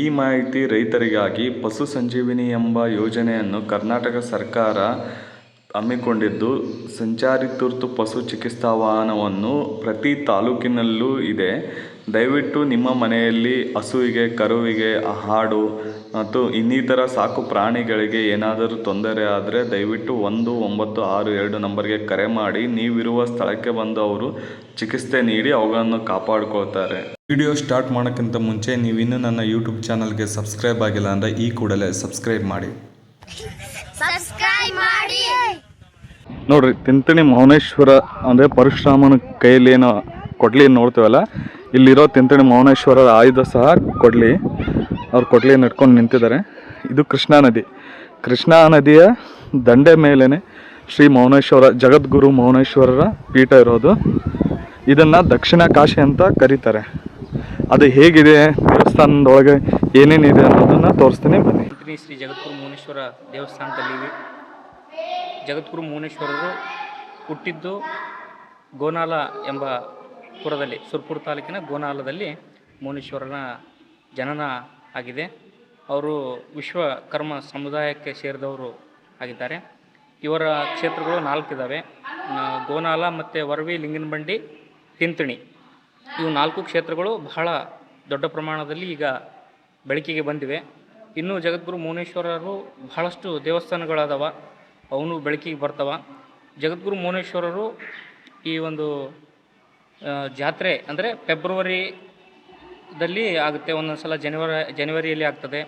ಈ ಮಾಹಿತಿ ರೈತರಿಗಾಗಿ ಪಶು ಸಂಜೀವಿನಿ ಎಂಬ ಯೋಜನೆಯನ್ನು ಕರ್ನಾಟಕ ಸರ್ಕಾರ ಹಮ್ಮಿಕೊಂಡಿದ್ದು, ಸಂಚಾರಿ ತುರ್ತು ಪಶು ಚಿಕಿತ್ಸಾ ವಾಹನವನ್ನು ಪ್ರತಿ ತಾಲೂಕಿನಲ್ಲೂ ಇದೆ. ದಯವಿಟ್ಟು ನಿಮ್ಮ ಮನೆಯಲ್ಲಿ ಹಸುವಿಗೆ, ಕರುವಿಗೆ, ಹಾಡು ಮತ್ತು ಇನ್ನಿತರ ಸಾಕು ಪ್ರಾಣಿಗಳಿಗೆ ಏನಾದರೂ ತೊಂದರೆ ಆದರೆ ದಯವಿಟ್ಟು ಒಂದು ಒಂಬತ್ತು ಆರು ಎರಡು ನಂಬರ್ಗೆ ಕರೆ ಮಾಡಿ. ನೀವಿರುವ ಸ್ಥಳಕ್ಕೆ ಬಂದು ಅವರು ಚಿಕಿತ್ಸೆ ನೀಡಿ ಅವುಗಳನ್ನು ಕಾಪಾಡ್ಕೊಳ್ತಾರೆ. ವಿಡಿಯೋ ಸ್ಟಾರ್ಟ್ ಮಾಡೋಕ್ಕಿಂತ ಮುಂಚೆ ನೀವಿನ್ನೂ ನನ್ನ ಯೂಟ್ಯೂಬ್ ಚಾನಲ್ಗೆ ಸಬ್ಸ್ಕ್ರೈಬ್ ಆಗಿಲ್ಲ ಅಂದರೆ ಈ ಕೂಡಲೇ ಸಬ್ಸ್ಕ್ರೈಬ್ ಮಾಡಿ. ಸಬ್ಸ್ಕ್ರೈಬ್ ಮಾಡಿ. ನೋಡ್ರಿ ತಿಂತಣಿ ಮೌನೇಶ್ವರ ಅಂದರೆ ಪರಶುರಾಮನ ಕೈಯಲ್ಲಿ ಏನೋ ಕೊಡ್ಲಿ ನೋಡ್ತೇವಲ್ಲ ಇಲ್ಲಿರೋ ತಿಂತಣಿ ಮೌನೇಶ್ವರರ ಆಯುಧ ಸಹ ಕೊಡ್ಲಿ. ಅವ್ರು ಕೊಡ್ಲಿ ನಡ್ಕೊಂಡು ನಿಂತಿದ್ದಾರೆ. ಇದು ಕೃಷ್ಣಾ ನದಿ. ಕೃಷ್ಣಾ ನದಿಯ ದಂಡೆ ಮೇಲೇ ಶ್ರೀ ಮೌನೇಶ್ವರ ಜಗದ್ಗುರು ಮೌನೇಶ್ವರರ ಪೀಠ ಇರೋದು. ಇದನ್ನು ದಕ್ಷಿಣ ಕಾಶಿ ಅಂತ ಕರೀತಾರೆ. ಅದು ಹೇಗಿದೆ? ದೇವಸ್ಥಾನದೊಳಗೆ ಏನೇನಿದೆ ಅನ್ನೋದನ್ನು ತೋರಿಸ್ತೇನೆ, ಬನ್ನಿ. ಶ್ರೀ ಜಗದ್ಗುರು ಮೌನೇಶ್ವರ ದೇವಸ್ಥಾನದಲ್ಲಿ ಜಗದ್ಗುರು ಮೌನೇಶ್ವರರು ಹುಟ್ಟಿದ್ದು ಗೋನಾಲ ಎಂಬ ಪುರದಲ್ಲಿ, ಸುರ್ಪುರ ತಾಲೂಕಿನ ಗೋನಾಲದಲ್ಲಿ ಮೌನೇಶ್ವರನ ಜನನ ಆಗಿದೆ. ಅವರು ವಿಶ್ವಕರ್ಮ ಸಮುದಾಯಕ್ಕೆ ಸೇರಿದವರು ಆಗಿದ್ದಾರೆ. ಇವರ ಕ್ಷೇತ್ರಗಳು ನಾಲ್ಕಿದ್ದಾವೆ ಗೋನಾಲ ಮತ್ತು ವರವಿ, ಲಿಂಗನಬಂಡಿ ತಿಂತಣಿ ಇವು ನಾಲ್ಕು ಕ್ಷೇತ್ರಗಳು ಬಹಳ ದೊಡ್ಡ ಪ್ರಮಾಣದಲ್ಲಿ ಈಗ ಬೆಳಕಿಗೆ ಬಂದಿವೆ. ಇನ್ನು ಜಗದ್ಗುರು ಮೌನೇಶ್ವರರು ಬಹಳಷ್ಟು ದೇವಸ್ಥಾನಗಳಾದವ, ಅವನು ಬೆಳಕಿಗೆ ಬರ್ತವ. ಜಗದ್ಗುರು ಮೌನೇಶ್ವರರು ಈ ಒಂದು ಜಾತ್ರೆ ಅಂದರೆ ಫೆಬ್ರವರಿದಲ್ಲಿ ಆಗುತ್ತೆ ಒಂದೊಂದು ಸಲ ಜನವರಿ, ಜನವರಿಯಲ್ಲಿ ಆಗ್ತದೆ.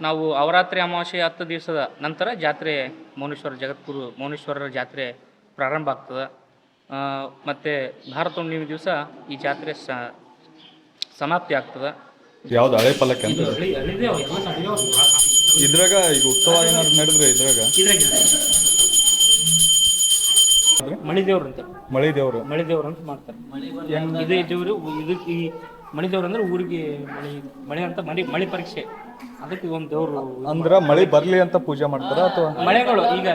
ನಾವು ಅವರಾತ್ರಿ ಅಮಾವಾಸ್ಯೆ ಹತ್ತು ದಿವಸದ ನಂತರ ಜಾತ್ರೆ ಮೌನೇಶ್ವರ, ಜಗದ್ಗುರು ಮೌನೇಶ್ವರರ ಜಾತ್ರೆ ಪ್ರಾರಂಭ ಆಗ್ತದೆ. ಮತ್ತು ಭಾರತ ಹುಣ್ಣಿಮೆ ದಿವಸ ಈ ಜಾತ್ರೆ ಸ ಸಮಾಪ್ತಿ ಆಗ್ತದೆ. ಯಾವ್ದು ಹಳೆ ಪಲ್ಲಕ್ಕೆ ಅಂತ. ಇದ್ರಾಗ ಈಗ ಉತ್ಸವ ಏನಾದ್ರು ನಡೆದ್ರೆ ಇದ್ರಾಗ? ಇದ್ರಾಗ ಮಳಿದೇವ್ರು ಅಂತ. ಮಳಿ ದೇವ್ರು ಮಳಿದೇವ್ರು ಅಂತ ಮಾಡ್ತಾರೆ. ಇದೇ ದೇವರು ಇದು ಈ ಮಳಿದೇವ್ರು ಅಂದ್ರೆ ಊರಿಗೆ ಮಳಿ ಮಳೆ ಅಂತ ಮಳಿ ಮಳಿ ಪರೀಕ್ಷೆ. ಅದಕ್ಕೆ ಒಂದು ದೇವರು ಅಂದ್ರ ಮಳೆ ಬರ್ಲಿ ಅಂತ ಪೂಜೆ ಮಾಡ್ತಾರ ಅಥವಾ? ಮಳೆಗಳು ಈಗ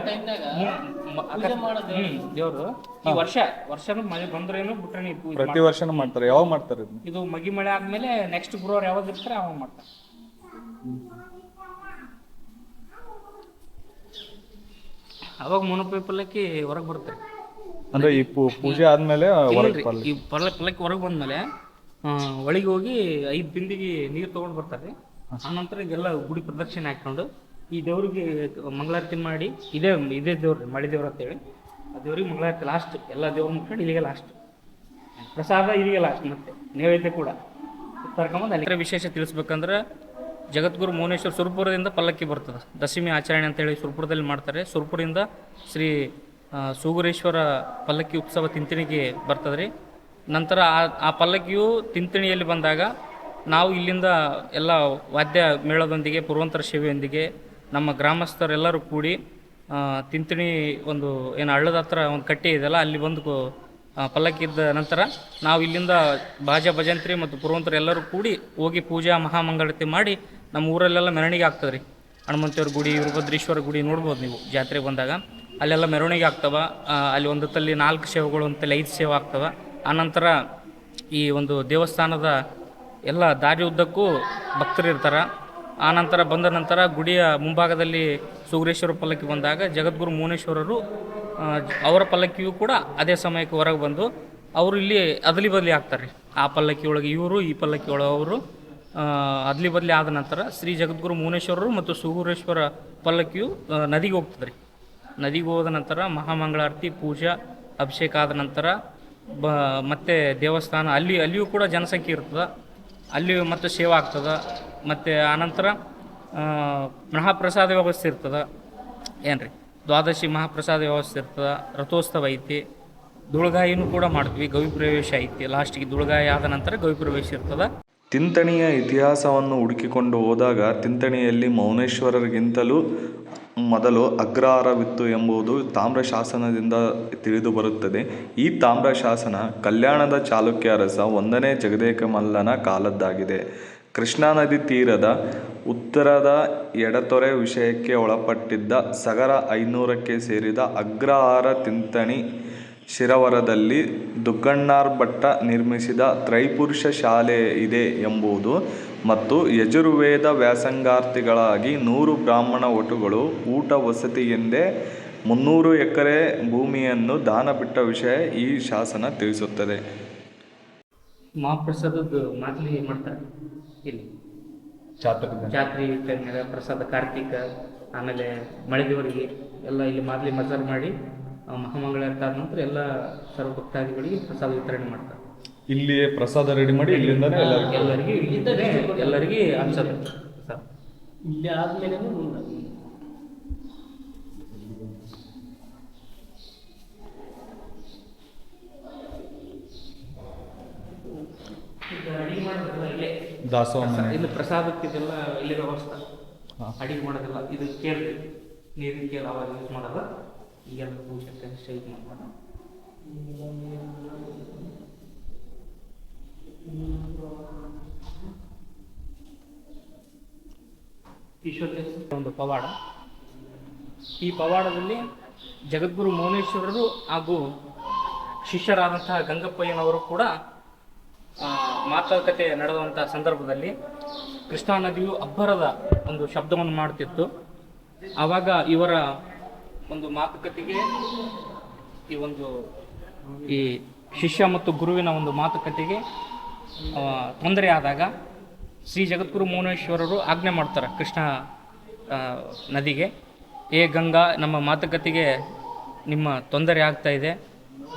ದೇವರು ಈ ವರ್ಷ ವರ್ಷನೂ ಮಳೆ ಬಂದ್ರೇನು ಬಿಟ್ರೇನು ಇದು ಪ್ರತಿ ವರ್ಷನೂ ಮಾಡ್ತಾರೆ. ಯಾವಾಗ ಮಾಡ್ತಾರೆ ಇದನ್ನ? ಇದು ಮಗಿ ಮಳೆ ಆದ್ಮೇಲೆ ನೆಕ್ಸ್ಟ್ ಗುರುವಾರ ಯಾವಾಗ ಇರ್ತಾರೆ ಅವಾಗ ಮಾಡ್ತಾರೆ. ಅವಾಗ ಮುನಪಿ ಪಲ್ಲಕ್ಕಿ ಹೊರಗೆ ಬರುತ್ತೆ. ಅಂದ್ರೆ ಈ ಪೂ- ಪೂಜೆ ಆದ್ಮೇಲೆ ಹೊರಗ್ ಇಲ್ರಿ, ಪಲ್ಲೆ. ಈ ಪಲ್ಲ ಪಲ್ಲಕ್ಕಿ ಹೊರಗೆ ಬಂದ್ಮೇಲೆ ಆ, ಒಳಗೆ ಹೋಗಿ ಐದು ಬಿಂದಿಗೆ ನೀರು ತೊಗೊಂಡು ಬರ್ತಾರೆ. ಆನಂತರ ಇದೆಲ್ಲ ಗುಡಿ ಪ್ರದಕ್ಷಿಣೆ ಹಾಕೊಂಡು ಈ ದೇವ್ರಿಗೆ ಮಂಗಳಾರತಿ ಮಾಡಿ, ಇದೇ ಇದೇ ದೇವ್ರು, ಮಳೆ ದೇವ್ರು ಅಂತೇಳಿ, ಆ ದೇವ್ರಿಗೆ ಮಂಗಳಾರತಿ ಲಾಸ್ಟ್ ಎಲ್ಲ ದೇವ್ರ ಮುಟ್ಕೊಂಡು ಇಲ್ಲಿಗೆ ಲಾಸ್ಟ್ ಪ್ರಸಾದ ಇಲ್ಲಿಗೆ ಲಾಸ್ಟ್ ಮತ್ತೆ, ನೈವೇದ್ಯ ಕೂಡ. ಕರ್ಕೊಂಬಂದು ಅಲ್ಲಿ ವಿಶೇಷ ತಿಳಿಸ್ಬೇಕಂದ್ರೆ ಜಗದ್ಗುರು ಮೌನೇಶ್ವರ ಸುರ್ಪುರದಿಂದ ಪಲ್ಲಕ್ಕಿ ಬರ್ತದೆ. ದಶಮಿ ಆಚರಣೆ ಅಂತೇಳಿ ಸುರ್ಪುರದಲ್ಲಿ ಮಾಡ್ತಾರೆ. ಸುರ್ಪುರದಿಂದ ಶ್ರೀ ಸೂಗುರೇಶ್ವರ ಪಲ್ಲಕ್ಕಿ ಉತ್ಸವ ತಿಂತಿಣಿಗೆ ಬರ್ತದೆ ರೀ ನಂತರ ಆ ಆ ಪಲ್ಲಕ್ಕಿಯು ತಿಂತಿಣಿಯಲ್ಲಿ ಬಂದಾಗ ನಾವು ಇಲ್ಲಿಂದ ಎಲ್ಲ ವಾದ್ಯ ಮೇಳದೊಂದಿಗೆ, ಪೂರ್ವಂತರ ಸೇವೆಯೊಂದಿಗೆ ನಮ್ಮ ಗ್ರಾಮಸ್ಥರೆಲ್ಲರೂ ಕೂಡಿ ತಿಂತಣಿ ಒಂದು ಏನು ಹಳ್ಳದ ಹತ್ರ ಒಂದು ಕಟ್ಟೆ ಇದೆಯಲ್ಲ, ಅಲ್ಲಿ ಬಂದು ಪಲ್ಲಕ್ಕಿದ್ದ ನಂತರ ನಾವು ಇಲ್ಲಿಂದ ಬಾಜ ಭಜಂತ್ರಿ ಮತ್ತು ಪುರವಂತರು ಎಲ್ಲರೂ ಕೂಡಿ ಹೋಗಿ ಪೂಜಾ ಮಹಾಮಂಗಳತೆ ಮಾಡಿ ನಮ್ಮ ಊರಲ್ಲೆಲ್ಲ ಮೆರವಣಿಗೆ ಆಗ್ತದೆ ರೀ. ಹನುಮಂತೇವ್ರ ಗುಡಿ ವೀರಭದ್ರೇಶ್ವರ ಗುಡಿ ನೋಡ್ಬೋದು ನೀವು ಜಾತ್ರೆಗೆ ಬಂದಾಗ. ಅಲ್ಲೆಲ್ಲ ಮೆರವಣಿಗೆ ಆಗ್ತವೆ. ಅಲ್ಲಿ ಒಂದು ಹೊತ್ತಲ್ಲಿ ನಾಲ್ಕು ಸೇವೆಗಳು ಒಂದಲ್ಲಿ ಐದು ಸೇವೆ ಆಗ್ತವೆ. ಆನಂತರ ಈ ಒಂದು ದೇವಸ್ಥಾನದ ಎಲ್ಲ ದಾರಿ ಉದ್ದಕ್ಕೂ ಭಕ್ತರು ಇರ್ತಾರೆ. ನಂತರ ಬಂದ ನಂತರ ಗುಡಿಯ ಮುಂಭಾಗದಲ್ಲಿ ಸುಗ್ರೇಶ್ವರ ಪಲ್ಲಕ್ಕಿ ಬಂದಾಗ ಜಗದ್ಗುರು ಮೌನೇಶ್ವರರು ಅವರ ಪಲ್ಲಕ್ಕಿಯೂ ಕೂಡ ಅದೇ ಸಮಯಕ್ಕೆ ಹೊರಗೆ ಬಂದು ಅವರು ಇಲ್ಲಿ ಅದಲಿ ಬದಲಿ ಆಗ್ತಾರೆ ಆ ಪಲ್ಲಕ್ಕಿ ಒಳಗೆ ಇವರು, ಈ ಪಲ್ಲಕ್ಕಿ ಒಳಗೆ ಅವರು ಅದಲಿ ಬದಲಿ ಆದ ನಂತರ ಶ್ರೀ ಜಗದ್ಗುರು ಮೌನೇಶ್ವರರು ಮತ್ತು ಸುಗುರೇಶ್ವರ ಪಲ್ಲಕ್ಕಿಯು ನದಿಗೆ ಹೋಗ್ತದೆ ರೀ ನದಿಗೆ ಹೋದ ನಂತರ ಮಹಾಮಂಗಳಾರತಿ, ಪೂಜಾ, ಅಭಿಷೇಕ ಆದ ನಂತರ ಬ, ಮತ್ತೆ ದೇವಸ್ಥಾನ, ಅಲ್ಲಿ, ಅಲ್ಲಿಯೂ ಕೂಡ ಜನಸಂಖ್ಯೆ ಇರ್ತದೆ. ಅಲ್ಲಿ ಮತ್ತೆ ಸೇವಾ ಆಗ್ತದೆ. ಮತ್ತು ಆನಂತರ ಮಹಾಪ್ರಸಾದ ವ್ಯವಸ್ಥೆ ಇರ್ತದೆ. ಏನು ರೀ ದ್ವಾದಶಿ ಮಹಾಪ್ರಸಾದ ವ್ಯವಸ್ಥೆ ಇರ್ತದೆ, ರಥೋತ್ಸವ ಐತಿ. ದುಳ್ಗಾಯಿನೂ ಕೂಡ ಮಾಡ್ತೀವಿ ಗವಿ ಪ್ರವೇಶ ಐತಿ. ಲಾಸ್ಟಿಗೆ ದುಳ್ಗಾಯಿ ಆದ ನಂತರ ಗವಿ ಪ್ರವೇಶ ಇರ್ತದೆ. ತಿಂತಣಿಯ ಇತಿಹಾಸವನ್ನು ಹುಡುಕಿಕೊಂಡು ಹೋದಾಗ, ತಿಂತಣಿಯಲ್ಲಿ ಮೌನೇಶ್ವರರಿಗಿಂತಲೂ ಮೊದಲು ಅಗ್ರಹಾರವಿತ್ತು ಎಂಬುದು ತಾಮ್ರ ಶಾಸನದಿಂದ ತಿಳಿದು ಬರುತ್ತದೆ. ಈ ತಾಮ್ರ ಶಾಸನ ಕಲ್ಯಾಣದ ಚಾಲುಕ್ಯ ಅರಸ ಒಂದನೇ ಜಗದೇಕಮಲ್ಲನ ಕಾಲದ್ದಾಗಿದೆ. ಕೃಷ್ಣಾ ನದಿ ತೀರದ ಉತ್ತರದ ಎಡತೊರೆ ವಿಷಯಕ್ಕೆ ಒಳಪಟ್ಟಿದ್ದ ಸಗರ ಐನೂರಕ್ಕೆ ಸೇರಿದ ಅಗ್ರಹಾರ ತಿಂತಣಿ ಶಿರವರದಲ್ಲಿ ದುಗ್ಗಣ್ಣಾರ್ ಭಟ್ಟ ನಿರ್ಮಿಸಿದ ತ್ರೈಪುರುಷ ಶಾಲೆ ಇದೆ ಎಂಬುದು ಮತ್ತು ಯಜುರ್ವೇದ ವ್ಯಾಸಂಗಾರ್ಥಿಗಳಾಗಿ ನೂರು ಬ್ರಾಹ್ಮಣ ವಟುಗಳು ಊಟ ವಸತಿ ಎಂದೇ ಮುನ್ನೂರು ಎಕರೆ ಭೂಮಿಯನ್ನು ದಾನ ಬಿಟ್ಟ ವಿಷಯ ಈ ಶಾಸನ ತಿಳಿಸುತ್ತದೆ. ಮಹಾಪ್ರಸಾದದ ಮಾದಲಿ ಮಾಡ್ತಾರೆ? ಇಲ್ಲಿ. ಜಾತ್ರೆ ಟೈಮ್ನಾಗ ಪ್ರಸಾದ ಕಾರ್ತಿಕ ಆಮೇಲೆ ಮಳೆದೇವರಿಗೆ ಎಲ್ಲ ಇಲ್ಲಿ ಮಾದಲಿ ಮಜಾರ್ ಮಾಡಿ ಮಹಾಮಂಗಳ ನಂತರ ಎಲ್ಲ ಸರ್ವ ಭಕ್ತಾದಿಗಳಿಗೆ ಪ್ರಸಾದ ವಿತರಣೆ ಮಾಡ್ತಾರೆ. ಇಲ್ಲಿಯೇ ಪ್ರಸಾದ ರೆಡಿ ಮಾಡಿ ಇಲ್ಲಿಂದ ಎಲ್ಲರಿಗೆ ಇಲ್ಲಿಂದಲೇ ಎಲ್ಲರಿಗೆ ಹಂಚೋದು ಪ್ರಸಾದ ಇಲ್ಲಿ ಆದ್ಮೇಲೆ ಇಲ್ಲೇ. ದಾಸೋಹ ಇದು ಪ್ರಸಾದಕ್ಕೆ ಇದೆಲ್ಲ ಇಲ್ಲಿ ವ್ಯವಸ್ಥೆ. ಹಾ. ಅಡಿಗೆ ಮಾಡೋದಿಲ್ಲ ಇದು ಕೇಳಿ ನೀರಿನ ಕೇಳಿ ಅವಾಗ ಯೂಸ್ ಮಾಡಲ್ಲ ಈಗೆಲ್ಲ ಪೂಜೆ ಅಷ್ಟೇ ಇದು ಈಶ್ವರ ಒಂದು ಪವಾಡ. ಈ ಪವಾಡದಲ್ಲಿ ಜಗದ್ಗುರು ಮೌನೇಶ್ವರರು ಹಾಗೂ ಶಿಷ್ಯರಾದಂತಹ ಗಂಗಪ್ಪಯ್ಯನವರು ಕೂಡ ಮಾತುಕತೆ ನಡೆದಂತಹ ಸಂದರ್ಭದಲ್ಲಿ ಕೃಷ್ಣಾ ನದಿಯು ಅಬ್ಬರದ ಒಂದು ಶಬ್ದವನ್ನು ಮಾಡುತ್ತಿತ್ತು. ಆವಾಗ ಇವರ ಒಂದು ಮಾತುಕತೆಗೆ ಈ ಒಂದು ಈ ಶಿಷ್ಯ ಮತ್ತು ಗುರುವಿನ ಒಂದು ಮಾತುಕತೆಗೆ ತೊಂದರೆ ಆದಾಗ ಶ್ರೀ ಜಗದ್ಗುರು ಮೌನೇಶ್ವರರು ಆಜ್ಞೆ ಮಾಡ್ತಾರೆ ಕೃಷ್ಣ ನದಿಗೆ, ಏ ಗಂಗಾ, ನಮ್ಮ ಮಾತುಕತೆಗೆ ನಿಮ್ಮ ತೊಂದರೆ ಆಗ್ತಾ ಇದೆ.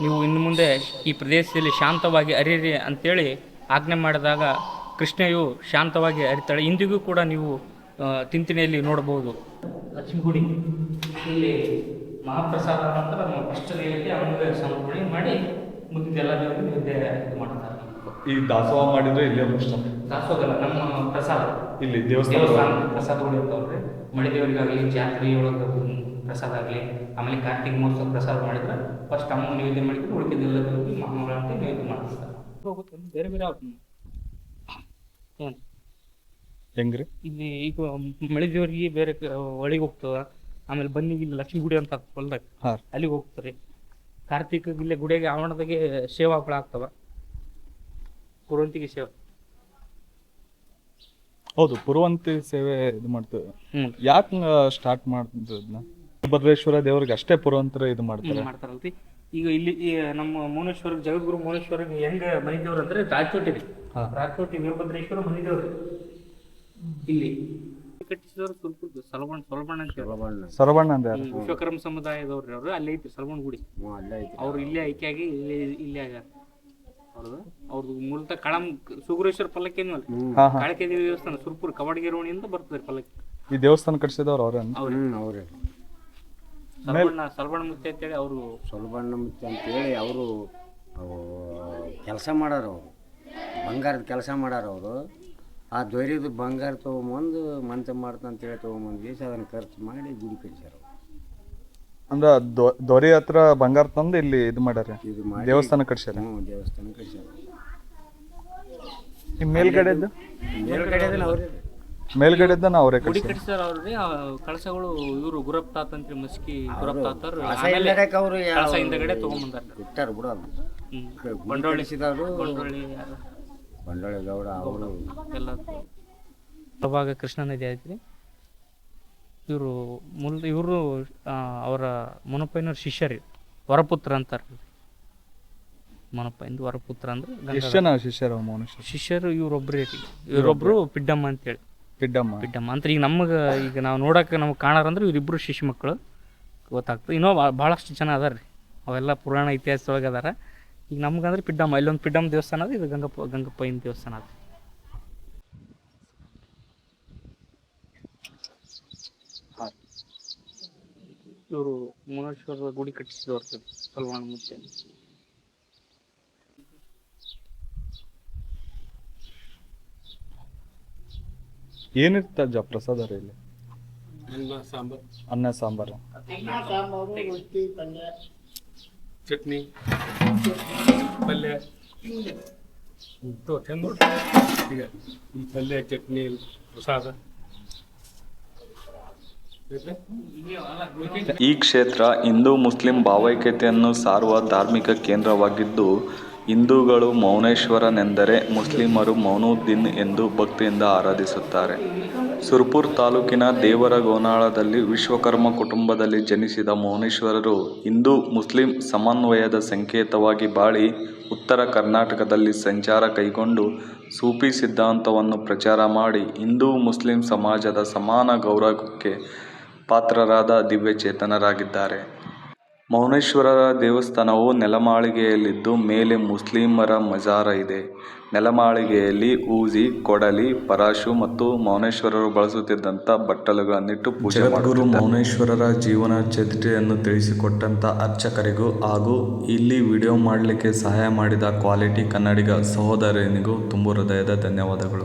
ನೀವು ಇನ್ನು ಮುಂದೆ ಈ ಪ್ರದೇಶದಲ್ಲಿ ಶಾಂತವಾಗಿ ಅರಿಯಿರಿ ಅಂತೇಳಿ ಆಜ್ಞೆ ಮಾಡಿದಾಗ ಕೃಷ್ಣೆಯು ಶಾಂತವಾಗಿ ಅರಿತಾಳೆ. ಇಂದಿಗೂ ಕೂಡ ನೀವು ತಿಂತಿನಿಯಲ್ಲಿ ನೋಡಬಹುದು. ಲಕ್ಷ್ಮೀಗುಡಿ, ಇಲ್ಲಿ ಮಹಾಪ್ರಸಾದ ನಂತರ ನಮ್ಮ ನೈವೇದ್ಯ ಅವನಿಗೆ ಸಮರ್ಪಣೆ ಮಾಡಿ ಮುಗಿದೆಲ್ಲ ದೇವರಿಗೆ ಇದು ಮಾಡ್ತಾರೆ. ಈ ದಾಸೋಹ ಮಾಡಿದ್ರೆ ಇಲ್ಲೇ ದಾಸೋಹಲ್ಲ ನಮ್ಮ ಪ್ರಸಾದ. ಇಲ್ಲಿ ದೇವಸ್ಥಾನ. ಪ್ರಸಾದಗಳು ಇರ್ತಾವ್ರಿ ಮಳೆ ದೇವರಿಗಾಗಲಿ ಜಾತ್ರೆ ಒಳಗೆ ಪ್ರಸಾದ ಆಗಲಿ ಆಮೇಲೆ ಕಾರ್ತಿಕ ಮಹೋತ್ಸವ ಪ್ರಸಾದ ಮಾಡಿದ್ರೆ ಫಸ್ಟ್ ಅಮ್ಮ ನೈವೇದ್ಯ ಮಾಡಿದ್ರೆ ಉಳಿಕೆದೆಲ್ಲ ಹೋಗಿ ಮಹಾಮಂಗಳಾರತಿ ನೈವೇದ್ಯ ಮಾಡಿಸ್ತಾರೆ. ಹೋಗುತ್ತೆ ಬೇರೆ ಬೇರೆ ಏನು? ಹೆಂಗ್ರಿ? ಇಲ್ಲಿ ಈಗ ಮಳೆ ದೇವರಿಗೆ ಬೇರೆ ಒಳಗೆ ಹೋಗ್ತದ. ಆಮೇಲೆ ಬನ್ನಿ ಇಲ್ಲಿ ಲಕ್ಷ್ಮೀ ಗುಡಿ ಅಂತ ಹೊಲ್ದಾಗ. ಅಲ್ಲಿಗೆ ಹೋಗ್ತಾರೆ. ಕಾರ್ತಿಕ ಇಲ್ಲೇ ಗುಡಿಯಾಗೆ ಆವರಣದಾಗೆ ಸೇವಾಗಳು ಆಗ್ತವ. ಪುರಂತಿಗೆ ಸೇವೆ. ಹೌದು ಪುರವಂತಿ ಸೇವೆ ಇದು ಮಾಡ್ತೇವೆ. ಯಾಕೆ ಸ್ಟಾರ್ಟ್ ಮಾಡಿದ್ನ ಭದ್ರೇಶ್ವರ ದೇವ್ರಿಗೆ ಅಷ್ಟೇ ಪುರವಂತರ ಇದು ಮಾಡ್ತಾರೆ. ಮಾಡ್ತಾರಲ್ರಿ. ಈಗ ಇಲ್ಲಿ ಈ ನಮ್ಮ ಮೌನೇಶ್ವರ ಜಗದ್ಗುರು ಮೌನೇಶ್ವರ ಹೆಂಗ ಮನಿದೇವ್ರ ದೇವ್ರು ಅಂದ್ರೆ ರಾಜಕೋಟಿ ರೀ. ರಾಜಕೋಟಿ ವೀರಭದ್ರೇಶ್ವರ ಮನಿದೇವ್ರ. ಇಲ್ಲಿ. ಕಟ್ಟಿಸಿದವರು ಸ್ವಲ್ಪ ಸಲಬಣ್ಣ ಸೊಲಬಣ್ಣ ಅಂತ ಹೇಳಿ. ಸರವಣ್ಣ ಅಂದ ಈ ವಿಶ್ವಕರ್ಮ ಸಮುದಾಯದವ್ರು ಅವರು ಅಲ್ಲೇ ಐತಿ ಸಲಬಣ್ಣ ಗುಡಿ ಅವ್ರು ಇಲ್ಲೇ ಆಯ್ಕೆಯಾಗಿ ಇಲ್ಲೇ ಇಲ್ಲೇ ಆಗ್ಯಾರ. ಅವ್ರದ್ದು ಅವ್ರದ್ದು ಮೂಲತಃ ಕಳಂ ಸುಗುರೇಶ್ವರ ಪಲ್ಲಕ್ಕಿ ಏನಲ್ಲ ಹಾ ಹಾ. ಕಾಳಿಕೆ ದೇವಿ ದೇವಸ್ಥಾನ ಸುರ್ಪುರ್ ಕವಡಗಿ ರೋಣಿಯಿಂದ ಬರ್ತದೆ ಪಲ್ಲಕ್ಕಿ. ಈ ದೇವಸ್ಥಾನ ಕಟ್ಸಿದವ್ರು ಅವ್ರ ಅವ್ರು. ಅವರೇ. ಸಲ್ಬಣ್ಣ ಸಲ್ಬಣ್ಣ ಮುತ್ತೆ ಅಂತೇಳಿ ಅವರು ಸೊಲಬಣ್ಣ ಮುತ್ತೆ ಅಂತೇಳಿ ಅವರು ಕೆಲಸ ಮಾಡಾರ ಅವರು. ಬಂಗಾರದ ಕೆಲಸ ಮಾಡಾರ ಅವರು. ಆ ದೊರೆದು ಬಂಗಾರ ತೊಗೊಂಬಂದು ಮಂತ ಮಾಡ್ತಂತೇಳಿ ತೊಗೊಂಬಂದು ಗೀಸಿ ಅದನ್ನು ಖರ್ಚು ಮಾಡಿ ಗುಡಿ ಕಟ್ಸ್ಯಾರ. ಅಂದ್ರ ದೊ- ದೊರೆ ಹತ್ರ ಬಂಗಾರ ತಂದು ಇಲ್ಲಿ ಇದು ಮಾಡ್ಯಾರ ಇದು ಮಾಡಿ ದೇವಸ್ಥಾನ ಕಟ್ಸ್ಯಾರ. ಹ್ಞೂ ದೇವಸ್ಥಾನ ಕಟ್ಸ್ಯಾರ. ಈ ಮೇಲ್ಗಡೆದ್ದು ಮೇಲ್ಗಡೆ ಅವರೇ. ಮೇಲ್ಗಡೆದ್ದನ ಅವರೇ ಗುಡಿ ಕಟ್ಸ್ಯಾರ. ಅವ್ರಿ ಆ ಕಳಸಗಳು ಇವರು ಗುರಪ್ ತಾತ ಅಂತ್ರಿ ಮಸ್ಕಿ ಗುರಪ್ ತಾತರ್ ಆಮೇಲೆ ಇಲ್ಲದಕ್ಕೆ ಅವರು ಕಳಸ ಹಿಂದಗಡೆ ತಗೊಂಬಂದಾರ. ಬಿಟ್ಟಾರ ಬಿಡು ಹ್ಮ್. ಸಿದಾರು ಯಾರು? ಗೌಡ ಅವರು. ಎಲ್ಲ. ಅವಾಗ ಕೃಷ್ಣ ನದಿ ಐತ್ರಿ. ಇವರು ಮುಲ್ ಇವರು ಅವರ ಮುನಪ್ಪಯ್ಯನವ್ರ ಶಿಷ್ಯರಿ. ವರಪುತ್ರ ಅಂತಾರ. ಮುನಪ್ಪಯ್ಯಂದು ವರಪುತ್ರ ಅಂದ್ರೆ. ಎಷ್ಟು ಜನ ಶಿಷ್ಯರ ಮೌನೇಶ್ವರ ಶಿಷ್ಯರು ಇವ್ರೊಬ್ರು ಇವರೊಬ್ರು. ಪಿಡ್ಡಮ್ಮ ಅಂತೇಳಿ. ಪಿಡ್ಡಮ್ಮ. ಪಿಡ್ಡಮ್ಮ. ಅಂದ್ರೆ ಈಗ ನಮಗೆ ಈಗ ನಾವು ನೋಡಕ್ಕೆ ನಮ್ಗೆ ಕಾಣಾರಂದ್ರೆ ಇವರಿಬ್ಬರು ಶಿಶು ಮಕ್ಕಳು ಗೊತ್ತಾಗ್ತದೆ. ಇನ್ನೂ ಬಹಳಷ್ಟು ಭಾಳಷ್ಟು ಜನ ಅದಾರ ರೀ. ಅವೆಲ್ಲ ಪುರಾಣ ಇತಿಹಾಸದೊಳಗೆ ಅದಾರ. ಈಗ ನಮ್ಗಂದ್ರೆ ಪಿಡ್ಡಮ್ಮ ಇಲ್ಲೊಂದು ಪಿಡ್ಡಮ್ಮ ದೇವಸ್ಥಾನ ಅದ ಇದು ಗಂಗಪ್ಪ ಗಂಗಪ್ಪಯ್ಯನ ದೇವಸ್ಥಾನ ಅದ. ಇವರು ಮುನೇಶ್ವರ ಗುಡಿ ಕಟ್ಟಿಸಿದವ್ರು ಸಲ್ಮಾನ್ ಮುಂಚೆ ಏನಿರ್ತ ಅಜ್ಜ ಪ್ರಸಾದ ರೀ ಇಲ್ಲಿ? ಅನ್ನ ಸಾಂಬಾರ. ಚಟ್ನಿ ಪಲ್ಯ. ತೋ ಚಂದ ಈಗ ಈ ಪಲ್ಯ ಚಟ್ನಿ ಪ್ರಸಾದ. ಈ ಕ್ಷೇತ್ರ ಹಿಂದೂ ಮುಸ್ಲಿಂ ಭಾವೈಕ್ಯತೆಯನ್ನು ಸಾರುವ ಧಾರ್ಮಿಕ ಕೇಂದ್ರವಾಗಿದ್ದು, ಹಿಂದೂಗಳು ಮೌನೇಶ್ವರನೆಂದರೆ ಮುಸ್ಲಿಮರು ಮೌನುದ್ದೀನ್ ಎಂದು ಭಕ್ತಿಯಿಂದ ಆರಾಧಿಸುತ್ತಾರೆ. ಸುರ್ಪುರ್ ತಾಲೂಕಿನ ದೇವರಗೋನಾಳದಲ್ಲಿ ವಿಶ್ವಕರ್ಮ ಕುಟುಂಬದಲ್ಲಿ ಜನಿಸಿದ ಮೌನೇಶ್ವರರು ಹಿಂದೂ ಮುಸ್ಲಿಂ ಸಮನ್ವಯದ ಸಂಕೇತವಾಗಿ ಬಾಳಿ ಉತ್ತರ ಕರ್ನಾಟಕದಲ್ಲಿ ಸಂಚಾರ ಕೈಗೊಂಡು ಸೂಫಿ ಸಿದ್ಧಾಂತವನ್ನು ಪ್ರಚಾರ ಮಾಡಿ ಹಿಂದೂ ಮುಸ್ಲಿಂ ಸಮಾಜದ ಸಮಾನ ಗೌರವಕ್ಕೆ ಪಾತ್ರರಾದ ದಿವ್ಯಚೇತನರಾಗಿದ್ದಾರೆ. ಮೌನೇಶ್ವರರ ದೇವಸ್ಥಾನವು ನೆಲಮಾಳಿಗೆಯಲ್ಲಿದ್ದು ಮೇಲೆ ಮುಸ್ಲಿಮರ ಮಜಾರ ಇದೆ. ನೆಲಮಾಳಿಗೆಯಲ್ಲಿ ಊಜಿ ಕೊಡಲಿ ಪರಾಶು ಮತ್ತು ಮೌನೇಶ್ವರರು ಬಳಸುತ್ತಿದ್ದಂಥ ಬಟ್ಟಲುಗಳನ್ನಿಟ್ಟು ಪೂಜೆ ಗುರು ಮೌನೇಶ್ವರರ ಜೀವನ ಚರಿತ್ರೆಯನ್ನು ತಿಳಿಸಿಕೊಟ್ಟಂಥ ಅರ್ಚಕರಿಗೂ ಹಾಗೂ ಇಲ್ಲಿ ವಿಡಿಯೋ ಮಾಡಲಿಕ್ಕೆ ಸಹಾಯ ಮಾಡಿದ ಕ್ವಾಲಿಟಿ ಕನ್ನಡಿಗ ಸಹೋದರನಿಗೂ ತುಂಬು ಹೃದಯದ ಧನ್ಯವಾದಗಳು.